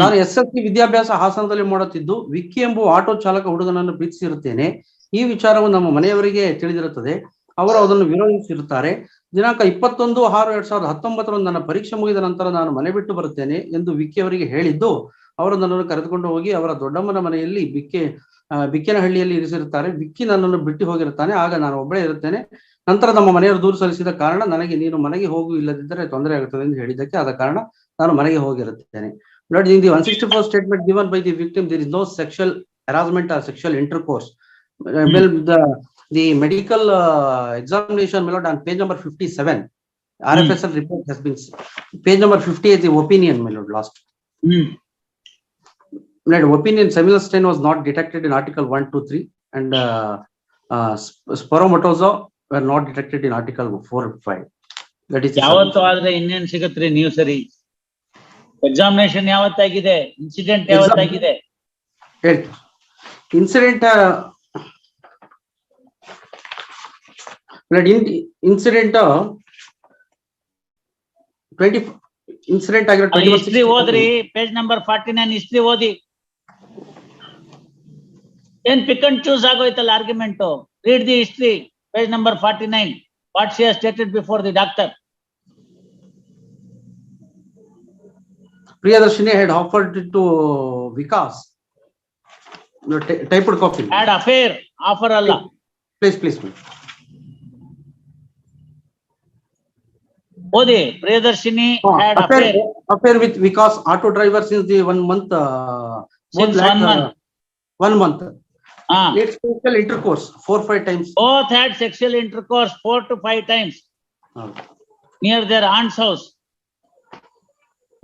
ನಾನು S S C ವಿದ್ಯಾಭ್ಯಾಸ ಹಾಸನದಲ್ಲಿ ಮಾಡುತ್ತಿದ್ದು, ವಿಕ್ಕಿ ಎಂಬ ಆಟೋ ಚಾಲಕ ಹುಡುಗನನ್ನು ಪ್ರೀತಿಸಿರುತ್ತೇನೆ. ಈ ವಿಚಾರವು ನಮ್ಮ ಮನೆಯವರಿಗೆ ತಿಳಿದಿರುತ್ತದೆ. ಅವರು ಅದನ್ನು ವಿರೋಧಿಸಿರುತ್ತಾರೆ. ದಿನಾಂಕ ಇಪ್ಪತ್ತೊಂದು ಆರು ಎರಡ್ ಸಾವಿರದ ಹತ್ತೊಂಬತ್ತರಂದು ನನ್ನ ಪರೀಕ್ಷೆ ಮುಗಿದ ನಂತರ ನಾನು ಮನೆ ಬಿಟ್ಟು ಬರುತ್ತೇನೆ ಎಂದು ವಿಕ್ಕಿ ಅವರಿಗೆ ಹೇಳಿದ್ದು, ಅವರು ನನ್ನನ್ನು ಕರೆದುಕೊಂಡು ಹೋಗಿ ಅವರ ದೊಡ್ಡಮ್ಮನ ಮನೆಯಲ್ಲಿ ಬಿಕ್ಕೆ ಬಿಕ್ಕೇನಹಳ್ಳಿಯಲ್ಲಿ ಇರಿಸಿರುತ್ತಾರೆ. ವಿಕ್ಕಿ ನನ್ನನ್ನು ಬಿಟ್ಟು ಹೋಗಿರುತ್ತಾನೆ. ಆಗ ನಾನು ಒಬ್ಬಳೇ ಇರುತ್ತೇನೆ. ನಂತರ ನಮ್ಮ ಮನೆಯವರು ದೂರು ಸಲ್ಲಿಸಿದ ಕಾರಣ ನನಗೆ ನೀನು ಮನೆಗೆ ಹೋಗು ಇಲ್ಲದಿದ್ದರೆ ತೊಂದರೆ ಆಗುತ್ತದೆ ಎಂದು ಹೇಳಿದ್ದಕ್ಕೆ ಆದ ಕಾರಣ ನಾನು ಮನೆಗೆ ಹೋಗಿರುತ್ತೇನೆ. But in the 164 statement given by the victim, there is no sexual harassment or sexual intercourse. Uh, Well, the, the medical uh, examination, my lord, on page number fifty-seven, RFSL report has been, s- page number fifty is the opinion, my lord, last. Hmm My lord, opinion, seminal stain was not detected in article one, two, three, and uh, uh, sp- spermatozoa were not detected in article four, five. That is. the ಯಾವತ್ತು submission. ಆದ್ರೆ ಇನ್ನೇನ್ ಸಿಗತ್ರಿ ನೀವು ಸರಿ examination ಯಾವತ್ತಾಗಿದೆ? Incident ಯಾವತ್ತಾಗಿದೆ? ಹೇಳ್ತೀನಿ. Incident incident twenty incident ಆಗಿರೋ 21 history ಓದ್ರಿ. Page number forty nine history ಓದಿ. ಏನ್ pick and choose ಆಗೋಯ್ತಲ್ಲ argument read the history page number forty nine what she stated before the doctor Priyadarshini had offered it to Vikas. No, typed copy. Add affair, offer Allah. Please, please, please. Ode, Priyadarshini oh, had affair, affair. Affair with Vikas, auto driver since the one month. Uh, since one, lakh, month. Uh, one month. Ah. It's sexual intercourse, four five times. Both had sexual intercourse four to five times. Ah. Near their aunt's house.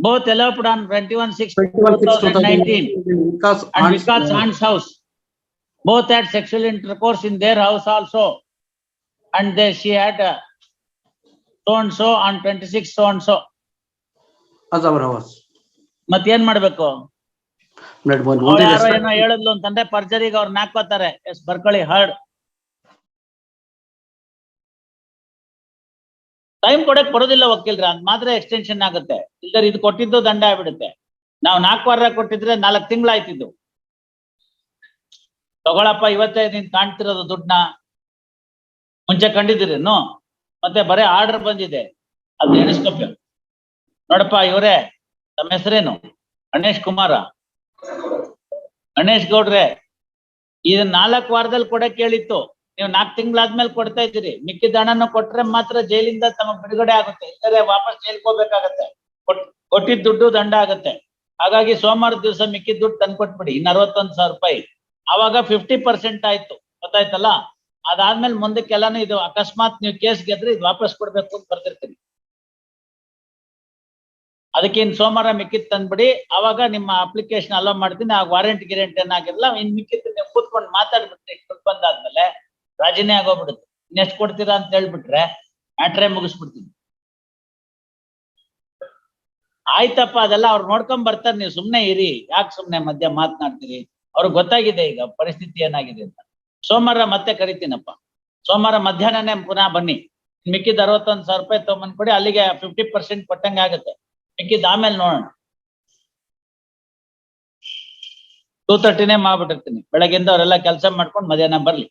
Both allowed on twenty-one six two 21, 6, thousand nineteen 2019. Vikas. and aunt's, Vikas uh, aunt's house. Both had sexual intercourse in their house also. And they, she had uh, so and so on twenty-six so and so. As our house. ಮತ್ತೇನ್ ಮಾಡ್ಬೇಕು? Blood one. only ಯಾರೋ ಏನೋ ಹೇಳಿದ್ಲು ಅಂತಂದ್ರೆ ಪರ್ಜರಿಗೆ ಅವ್ರನ್ನ ಹಾಕೋತಾರೆ. Yes ಬರ್ಕೊಳ್ಳಿ ಹರ್ಡ್. ಟೈಮ್ ಕೊಡಕ್ ಬರೋದಿಲ್ಲ ವಕೀಲ್ರ, ಅದ್ ಮಾತ್ರ ಎಕ್ಸ್ಟೆನ್ಷನ್ ಆಗುತ್ತೆ. ಇಲ್ದರೆ ಇದು ಕೊಟ್ಟಿದ್ದು ದಂಡ ಆಗ್ಬಿಡುತ್ತೆ. ನಾವು ನಾಲ್ಕು ವಾರ ಕೊಟ್ಟಿದ್ರೆ ನಾಲ್ಕು ತಿಂಗಳಾಯ್ತಿದ್ದು. ತಗೊಳಪ್ಪ, ಇವತ್ತೇ ನೀನ್ ಕಾಣ್ತಿರೋದು ದುಡ್ಡನ್ನ. ಮುಂಚೆ ಕಂಡಿದ್ದೀರೇನು ಮತ್ತೆ ಬರೇ ಆರ್ಡರ್ ಬಂದಿದೆ. ಅದು ಎಣಿಸ್ಕೊಪ್ಪ ನೋಡಪ್ಪ, ಇವರೇ, ತಮ್ಮ ಹೆಸರೇನು? ಗಣೇಶ್ ಕುಮಾರ. ಗಣೇಶ್ ಗೌಡ್ರೆ ಇದನ್ನ ನಾಲ್ಕು ವಾರದಲ್ಲಿ ಕೊಡಕ್ ಹೇಳಿತ್ತು. ನೀವು ನಾಲ್ಕು ತಿಂಗಳಾದ್ಮೇಲೆ ಕೊಡ್ತಾ ಇದ್ದೀರಿ. ಮಿಕ್ಕಿದ ಹಣನ ಕೊಟ್ರೆ ಮಾತ್ರ ಜೈಲಿಂದ ತಮ್ಮ ಬಿಡುಗಡೆ ಆಗುತ್ತೆ. ಇಲ್ಲದೆ ವಾಪಸ್ ಜೈಲ್ಗೆ ಹೋಗ್ಬೇಕಾಗತ್ತೆ. ಕೊಟ್, ಕೊಟ್ಟಿದ್ ದುಡ್ಡು ದಂಡ ಆಗುತ್ತೆ. ಹಾಗಾಗಿ ಸೋಮವಾರ ದಿವಸ ಮಿಕ್ಕಿದ ದುಡ್ಡು ತಂದ್ಕೊಟ್ಬಿಡಿ ಇನ್ನು ಅರವತ್ತೊಂದು ಸಾವಿರ ರೂಪಾಯಿ. ಅವಾಗ ಫಿಫ್ಟಿ ಪರ್ಸೆಂಟ್ ಆಯ್ತು. ಗೊತ್ತಾಯ್ತಲ್ಲ? ಅದಾದ್ಮೇಲೆ ಮುಂದಕ್ಕೆಲ್ಲಾನು ಇದು ಅಕಸ್ಮಾತ್ ನೀವು ಕೇಸ್ ಗೆದ್ರೆ, ಇದು ವಾಪಸ್ ಕೊಡ್ಬೇಕು ಅಂತ ಬರ್ತಿರ್ತೀನಿ ಅದಕ್ಕೆ ಇನ್ ಸೋಮವಾರ ಮಿಕ್ಕಿದ್ ತಂದ್ಬಿಡಿ. ಅವಾಗ ನಿಮ್ಮ ಅಪ್ಲಿಕೇಶನ್ ಅಲೋ ಮಾಡ್ತೀನಿ. ಆ ವಾರಂಟ್ ಗಿರೆಂಟ್ ಏನಾಗಿರಲ್ಲ ಇನ್ ಮಿಕ್ಕಿದ್ ನೀವು ಕೂತ್ಕೊಂಡು ಮಾತಾಡ್ಬಿಟ್ರಿ ಬಂದಾದ್ಮೇಲೆ ರಾಜಿನೇ ಆಗೋಗ್ಬಿಡುತ್ತೆ. ಇನ್ನೆಷ್ಟು ಕೊಡ್ತೀರಾ ಅಂತ ಹೇಳ್ಬಿಟ್ರೆ ಮ್ಯಾಟ್ರೇ ಮುಗಿಸ್ಬಿಡ್ತೀನಿ. ಆಯ್ತಪ್ಪ, ಅದೆಲ್ಲ ಅವ್ರು ನೋಡ್ಕೊಂಡ್ ಬರ್ತಾರೆ. ನೀವು ಸುಮ್ನೆ ಇರಿ. ಯಾಕೆ ಸುಮ್ನೆ ಮಧ್ಯ ಮಾತನಾಡ್ತೀರಿ? ಅವ್ರಿಗೆ ಗೊತ್ತಾಗಿದೆ ಈಗ ಪರಿಸ್ಥಿತಿ ಏನಾಗಿದೆ ಅಂತ. ಸೋಮವಾರ ಮತ್ತೆ ಕರಿತೀನಪ್ಪ. ಸೋಮವಾರ ಮಧ್ಯಾಹ್ನನೇ ಪುನಃ ಬನ್ನಿ. ಮಿಕ್ಕಿದ ಅರವತ್ತೊಂದು ಸಾವಿರ ರೂಪಾಯಿ ತೊಗೊಂಡ್ ಕೊಡಿ. ಅಲ್ಲಿಗೆ ಫಿಫ್ಟಿ ಪರ್ಸೆಂಟ್ ಕೊಟ್ಟಂಗೆ ಆಗುತ್ತೆ. ಮಿಕ್ಕಿದ ಆಮೇಲೆ ನೋಡೋಣ. ಟೂ ತರ್ಟಿನೇ ಮಾಡ್ಬಿಟ್ಟಿರ್ತೀನಿ. ಬೆಳಗ್ಗೆಯಿಂದ ಅವರೆಲ್ಲ ಕೆಲಸ ಮಾಡ್ಕೊಂಡು ಮಧ್ಯಾಹ್ನ ಬರ್ಲಿ.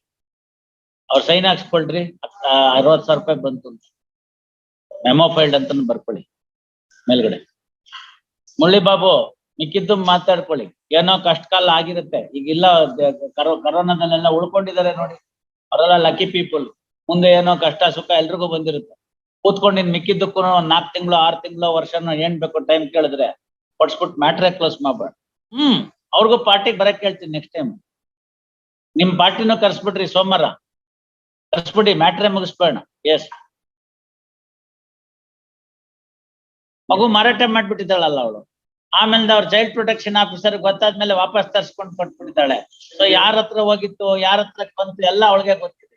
ಅವ್ರ ಸೈನ್ ಹಾಕ್ಸ್ಕೊಳ್ರಿ ಅರವತ್ ಸಾವಿರ ರೂಪಾಯಿ ಬಂತು ಮೆಮೋ ಫೈಲ್ಡ್ ಅಂತ ಬರ್ಕೊಳ್ಳಿ, ಮೇಲ್ಗಡೆ. ಮುರಳಿ ಬಾಬು ಮಿಕ್ಕಿದ್ದು ಮಾತಾಡ್ಕೊಳ್ಳಿ. ಏನೋ ಕಷ್ಟ ಕಾಲ ಆಗಿರುತ್ತೆ, ಈಗಿಲ್ಲ ಇಲ್ಲ ಕರೋ, ಕರೋನಾದಲ್ಲೆಲ್ಲ ಉಳ್ಕೊಂಡಿದ್ದಾರೆ ನೋಡಿ. ಅವರೆಲ್ಲ ಲಕ್ಕಿ ಪೀಪಲ್ ಮುಂದೆ ಏನೋ ಕಷ್ಟ, ಸುಖ ಎಲ್ರಿಗೂ ಬಂದಿರುತ್ತೆ. ಕೂತ್ಕೊಂಡಿನ್ ಮಿಕ್ಕಿದ್ದಕ್ಕೂ ಒಂದ್ ನಾಲ್ಕು ತಿಂಗಳು, ಆರು ತಿಂಗಳು ವರ್ಷನೋ ಏನ್ ಬೇಕು ಟೈಮ್ ಕೇಳಿದ್ರೆ ಕೊಡ್ಸ್ಬಿಟ್ಟು ಮ್ಯಾಟ್ರೇ ಕ್ಲೋಸ್ ಮಾಡ್ಬೇಡ. ಹ್ಮ್, ಅವ್ರಿಗೂ ಪಾರ್ಟಿಗೆ ಬರಕ್ ಹೇಳ್ತೀನಿ ನೆಕ್ಸ್ಟ್ ಟೈಮ್ ನಿಮ್ ಪಾರ್ಟಿನೂ ಕರ್ಸ್ಬಿಡ್ರಿ ಸೋಮವಾರ. ಕರ್ಸ್ಬಿಡಿ ಮ್ಯಾಟ್ರೆ ಮುಗಿಸ್ಬೇಡ. ಎಸ್ ಮಗು ಮಾರಾಟ ಮಾಡ್ಬಿಟ್ಟಿದ್ದಾಳಲ್ಲ ಅವಳು. ಆಮೇಲೆ ಅವ್ರ ಚೈಲ್ಡ್ ಪ್ರೊಟೆಕ್ಷನ್ ಆಫೀಸರ್ ಗೊತ್ತಾದ್ಮೇಲೆ ವಾಪಸ್ ತರ್ಸ್ಕೊಂಡು ಕೊಟ್ಬಿಟ್ಟಿದ್ದಾಳೆ. ಸೊ ಯಾರ ಹತ್ರ ಹೋಗಿತ್ತು, ಯಾರ ಹತ್ರ ಬಂತು, ಎಲ್ಲ ಅವಳಿಗೆ ಗೊತ್ತಿದೆ.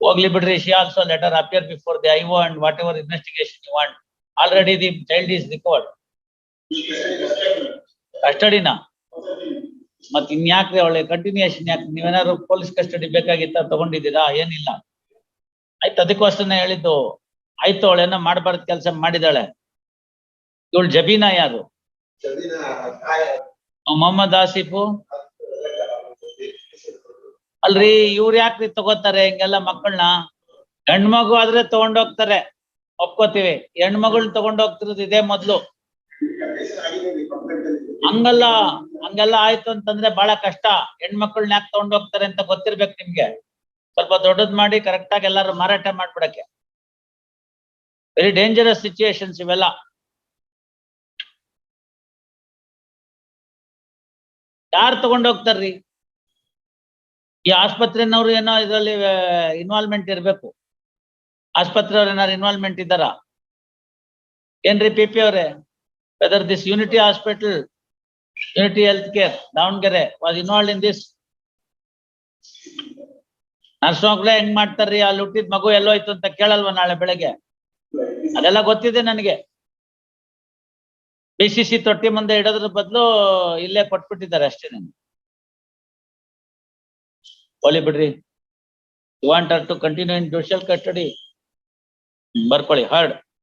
ಹೋಗ್ಲಿ ಬಿಡ್ರಿ she also later appear before the I and whatever investigation you want already the child is recovered ಕಸ್ಟಡಿನಾ ಮತ್ ಇನ್ಯಾಕ್ರಿ ಅವಳೆ? ಕಂಟಿನ್ಯೂಯೇಷನ್ ಯಾಕೆ? ನೀವೇನಾದ್ರು ಪೊಲೀಸ್ ಕಸ್ಟಡಿ ಬೇಕಾಗಿತ್ತ ತಗೊಂಡಿದ್ದೀರಾ? ಏನಿಲ್ಲ. ಆಯ್ತು ಅದಕ್ಕೋಸ್ಕರನೇ ಹೇಳಿದ್ದು. ಆಯ್ತು ಅವಳೇನೋ ಮಾಡಬಾರ್ದು ಕೆಲಸ ಮಾಡಿದಾಳೆ. ಇವಳು ಜಬೀನಾ ಯಾರು? ಮೊಹಮ್ಮದ್ ಆಸಿಫು. ಅಲ್ರಿ ಇವ್ರು ಯಾಕ್ರಿ ತಗೋತಾರೆ? ಹಿಂಗೆಲ್ಲ ಮಕ್ಕಳನ್ನ ಹೆಣ್ಮಗು ಆದ್ರೆ ತಗೊಂಡೋಗ್ತಾರೆ ಒಪ್ಕೋತೀವಿ. ಹೆಣ್ಮಗಳ್ ತಗೊಂಡೋಗ್ತಿರೋದು ಇದೇ ಮೊದ್ಲು. ಹಂಗಲ್ಲ, ಹಂಗೆಲ್ಲ ಆಯ್ತು ಅಂತಂದ್ರೆ ಬಹಳ ಕಷ್ಟ. ಹೆಣ್ಮಕ್ಳನ್ನ ಯಾಕೆ ತಗೊಂಡೋಗ್ತಾರೆ ಅಂತ ಗೊತ್ತಿರ್ಬೇಕು ನಿಮ್ಗೆ. ಸ್ವಲ್ಪ ದೊಡ್ಡದ್ ಮಾಡಿ ಕರೆಕ್ಟ್ ಆಗಿ ಎಲ್ಲಾರು ಮಾರಾಟ ಮಾಡ್ಬಿಡಕ್ಕೆ. ವೆರಿ ಡೇಂಜರಸ್ ಸಿಚುಯೇಷನ್ಸ್ ಇವೆಲ್ಲ. ಯಾರು ತಗೊಂಡೋಗ್ತಾರ್ರಿ ಈ ಆಸ್ಪತ್ರೆನವ್ರು ಏನೋ ಇದರಲ್ಲಿ ಇನ್ವಾಲ್ವ್ಮೆಂಟ್ ಇರ್ಬೇಕು. ಆಸ್ಪತ್ರೆಯವ್ರು ಏನಾರು ಇನ್ವಾಲ್ವ್ಮೆಂಟ್ ಇದ್ದಾರಾ? ಏನ್ರಿ ಪಿ ಪಿ ಅವ್ರೆ? Whether this Unity Hospital, Unity care Davanagere was involved in this nurse ಮಕ್ಳು ಹೆಂಗ್ ಮಾಡ್ತಾರ್ರಿ ಅಲ್ಲಿ ಹುಟ್ಟಿದ ಮಗು ಎಲ್ಲೋಯ್ತು ಅಂತ ಕೇಳಲ್ವ ನಾಳೆ ಬೆಳಗ್ಗೆ? ಅದೆಲ್ಲ ಗೊತ್ತಿದೆ ನನಗೆ. ಬಿ ಸಿ ಸಿ ತೊಟ್ಟಿ ಮುಂದೆ ಇಡೋದ್ರ ಬದಲು ಇಲ್ಲೇ ಕೊಟ್ಬಿಟ್ಟಿದ್ದಾರೆ ಅಷ್ಟೇ ನನ್ಗೆ ಹೋಲಿ ಬಿಡ್ರಿ. You want to continue in judicial custody ಬರ್ಕೊಳ್ಳಿ ಹರ್ಡ್